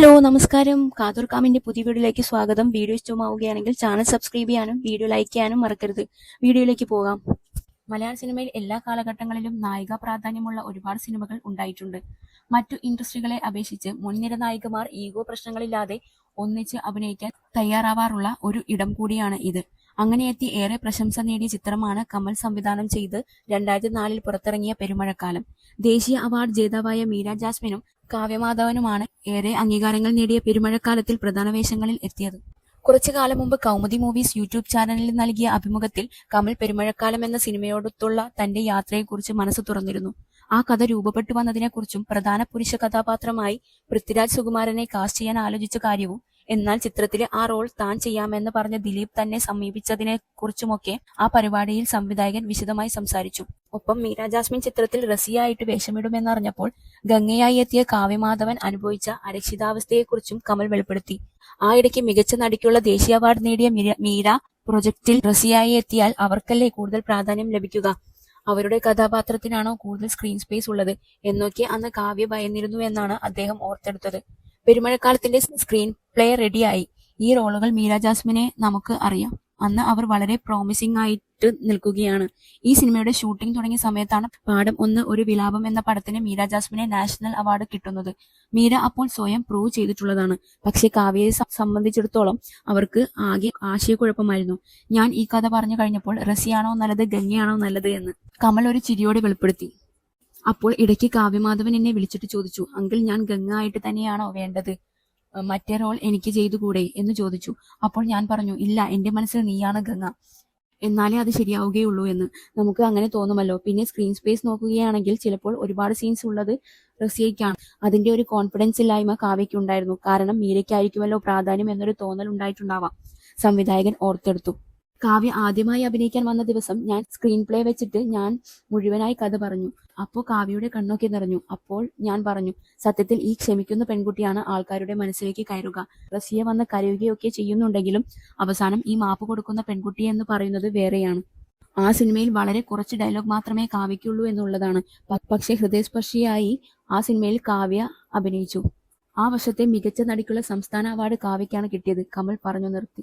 Hello നമസ്കാരം. കാതൂർ കാമിന്റെ പുതിയ വീഡിയോയിലേക്ക് സ്വാഗതം. വീഡിയോ ഇഷ്ടമാവുകയാണെങ്കിൽ ചാനൽ സബ്സ്ക്രൈബ് ചെയ്യാനും വീഡിയോ ലൈക്ക് ചെയ്യാനും മറക്കരുത്. വീഡിയോയിലേക്ക് പോകാം. മലയാള സിനിമയിൽ എല്ലാ കാലഘട്ടങ്ങളിലും നായിക പ്രാധാന്യമുള്ള ഒരുപാട് സിനിമകൾ ഉണ്ടായിട്ടുണ്ട്. മറ്റു ഇൻഡസ്ട്രികളെ അപേക്ഷിച്ച് മുൻനിര നായികമാർ ഈഗോ പ്രശ്നങ്ങളില്ലാതെ ഒന്നിച്ച് അഭിനയിക്കാൻ തയ്യാറാവാറുള്ള ഒരു ഇടം കൂടിയാണ് ഇത്. അങ്ങനെ എത്തി ഏറെ പ്രശംസ നേടിയ ചിത്രമാണ് കമൽ സംവിധാനം ചെയ്ത് രണ്ടായിരത്തി നാലിൽ പുറത്തിറങ്ങിയ പെരുമഴക്കാലം. ദേശീയ അവാർഡ് ജേതാവായ മീര ജാസ്മിനും കാവ്യമാധവനുമാണ് ഏറെ അംഗീകാരങ്ങൾ നേടിയ പെരുമഴക്കാലത്തിൽ പ്രധാന വേഷങ്ങളിൽ എത്തിയത്. കുറച്ചു കാലം മുമ്പ് കൗമുദി മൂവീസ് യൂട്യൂബ് ചാനലിൽ നൽകിയ അഭിമുഖത്തിൽ കമൽ പെരുമഴക്കാലം എന്ന സിനിമയോടൊത്തുള്ള തന്റെ യാത്രയെക്കുറിച്ച് മനസ്സ് തുറന്നിരുന്നു. ആ കഥ രൂപപ്പെട്ടു വന്നതിനെക്കുറിച്ചും പ്രധാന പുരുഷ കഥാപാത്രമായി പൃഥ്വിരാജ് സുകുമാരനെ കാസ്റ്റ് ചെയ്യാൻ ആലോചിച്ച കാര്യവും എന്നാൽ ചിത്രത്തിലെ ആ റോൾ താൻ ചെയ്യാമെന്ന് പറഞ്ഞ ദിലീപ് തന്നെ സമീപിച്ചതിനെ കുറിച്ചുമൊക്കെ ആ പരിപാടിയിൽ സംവിധായകൻ വിശദമായി സംസാരിച്ചു. ഒപ്പം മീര ജാസ്മിൻ ചിത്രത്തിൽ റസിയായിട്ട് വേഷമിടുമെന്നറിഞ്ഞപ്പോൾ ഗംഗയായി എത്തിയ കാവ്യമാധവൻ അനുഭവിച്ച അരക്ഷിതാവസ്ഥയെക്കുറിച്ചും കമൽ വെളിപ്പെടുത്തി. ആ ഇടയ്ക്ക് മികച്ച നടിക്കുള്ള ദേശീയ അവാർഡ് നേടിയ മീര പ്രൊജക്റ്റിൽ റസിയായി എത്തിയാൽ അവർക്കല്ലേ കൂടുതൽ പ്രാധാന്യം ലഭിക്കുക? അവരുടെ കഥാപാത്രത്തിനാണോ കൂടുതൽ സ്ക്രീൻ സ്പേസ് ഉള്ളത്? എന്നൊക്കെ അന്ന് കാവ്യ ഭയന്നിരുന്നു എന്നാണ് അദ്ദേഹം ഓർത്തെടുത്തത്. പെരുമഴക്കാലത്തിന്റെ സ്ക്രീൻ പ്ലേ റെഡിയായി ഈ റോളുകൾ മീര ജാസ്മിനെ നമുക്ക് അറിയാം. അന്ന് അവർ വളരെ പ്രോമിസിംഗ് ആയിട്ട് നിൽക്കുകയാണ്. ഈ സിനിമയുടെ ഷൂട്ടിംഗ് തുടങ്ങിയ സമയത്താണ് പാഠം ഒന്ന് ഒരു വിലാപം എന്ന പടത്തിന് മീര ജാസ്മിനെ നാഷണൽ അവാർഡ് കിട്ടുന്നത്. മീര അപ്പോൾ സ്വയം പ്രൂവ് ചെയ്തിട്ടുള്ളതാണ്. പക്ഷെ കാവ്യയെ സംബന്ധിച്ചിടത്തോളം അവർക്ക് ആകെ ആശയക്കുഴപ്പമായിരുന്നു. ഞാൻ ഈ കഥ പറഞ്ഞു കഴിഞ്ഞപ്പോൾ റസിയാണോ നല്ലത് ഗംഗയാണോ നല്ലത് എന്ന് കമൽ ഒരു ചിരിയോടെ വെളിപ്പെടുത്തി. അപ്പോൾ ഇടയ്ക്ക് കാവ്യമാധവൻ എന്നെ വിളിച്ചിട്ട് ചോദിച്ചു അങ്കിൾ ഞാൻ ഗംഗ ആയിട്ട് തന്നെയാണോ വേണ്ടത്? മറ്റേ റോൾ എനിക്ക് ചെയ്തുകൂടെ? എന്ന് ചോദിച്ചു. അപ്പോൾ ഞാൻ പറഞ്ഞു ഇല്ല എന്റെ മനസ്സിൽ നീയാണ് ഗംഗ. എന്നാലേ അത് ശരിയാവുകയുള്ളൂ എന്ന്. നമുക്ക് അങ്ങനെ തോന്നുമല്ലോ. പിന്നെ സ്ക്രീൻ സ്പേസ് നോക്കുകയാണെങ്കിൽ ചിലപ്പോൾ ഒരുപാട് സീൻസ് ഉള്ളത് റസിയയ്ക്കാണ്. അതിന്റെ ഒരു കോൺഫിഡൻസ് ഇല്ലായ്മ കാവ്യയ്ക്ക് ഉണ്ടായിരുന്നു. കാരണം മീരയ്ക്കായിരിക്കുമല്ലോ പ്രാധാന്യം എന്നൊരു തോന്നൽ ഉണ്ടായിട്ടുണ്ടാവാം. സംവിധായകൻ ഓർത്തെടുത്തു. കാവ്യ ആദ്യമായി അഭിനയിക്കാൻ വന്ന ദിവസം ഞാൻ സ്ക്രീൻ പ്ലേ വെച്ചിട്ട് ഞാൻ മുഴുവനായി കഥ പറഞ്ഞു. അപ്പോൾ കാവ്യയുടെ കണ്ണൊക്കെ നിറഞ്ഞു. അപ്പോൾ ഞാൻ പറഞ്ഞു സത്യത്തിൽ ഈ ക്ഷമിക്കുന്ന പെൺകുട്ടിയാണ് ആൾക്കാരുടെ മനസ്സിലേക്ക് കയറുക. റസിയ വന്ന് കരയുകയൊക്കെ ചെയ്യുന്നുണ്ടെങ്കിലും അവസാനം ഈ മാപ്പ് കൊടുക്കുന്ന പെൺകുട്ടി എന്ന് പറയുന്നത് വേറെയാണ്. ആ സിനിമയിൽ വളരെ കുറച്ച് ഡയലോഗ് മാത്രമേ കാവ്യയ്ക്കുള്ളൂ എന്നുള്ളതാണ്. പക്ഷേ ഹൃദയസ്പർശിയായി ആ സിനിമയിൽ കാവ്യ അഭിനയിച്ചു. ആ വർഷത്തെ മികച്ച നടിക്കുള്ള സംസ്ഥാന അവാർഡ് കാവ്യയ്ക്കാണ് കിട്ടിയത് കമൽ പറഞ്ഞു നിർത്തി.